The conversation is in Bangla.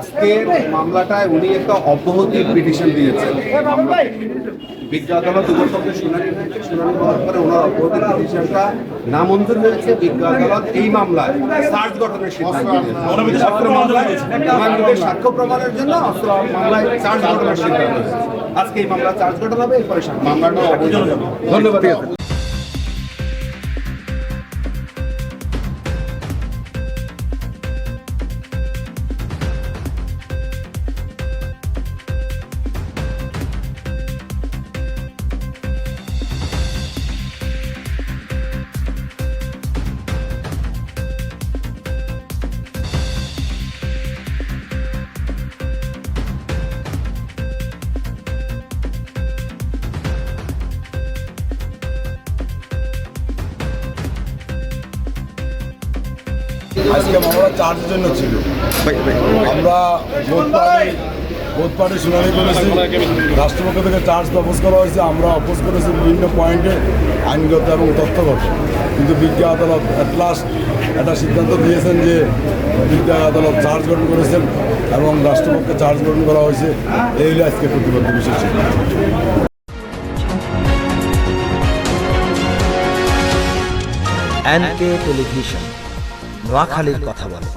আজকের মামলাটায় উনি একটা অব্যাহতি পিটিশন দিয়েছেন। বিজ্ঞ আদালত উপসঙ্গে শুনানি শুনানি হওয়ার পরে ওনার অব্যাহতি পিটিশনটা নামঞ্জুর হয়েছে। বিজ্ঞ আদালত এই মামলায় সার্চ গঠনের সিদ্ধান্ত নিয়েছে। সাক্ষ্য প্রমাণের জন্য অস্ত্র মামলায় চার্জ গঠনের সিদ্ধান্ত আজকে এই মামলা চার্জ গঠন হবে এরপরে মামলাটা ধন্যবাদ। আজকে মামলা চার্জের জন্য ছিল। আমরা বোধ পার্টি বোধ পার্টি শুনানি করেছি। রাষ্ট্রপক্ষ থেকে চার্জ অপোজ করা হয়েছে আমরা অপোজ করেছি বিভিন্ন পয়েন্টে আইনগত এবং তথ্যগত। কিন্তু বিজ্ঞা আদালত অ্যাট লাস্ট একটা সিদ্ধান্ত দিয়েছেন যে বিজ্ঞা আদালত চার্জ গঠন করেছেন এবং রাষ্ট্রপক্ষে চার্জ গঠন করা হয়েছে। এই হলো আজকে প্রতিবদ্ধ বিশেষ এনকে টেলিভিশন। নোয়াখালীর কথা বলে।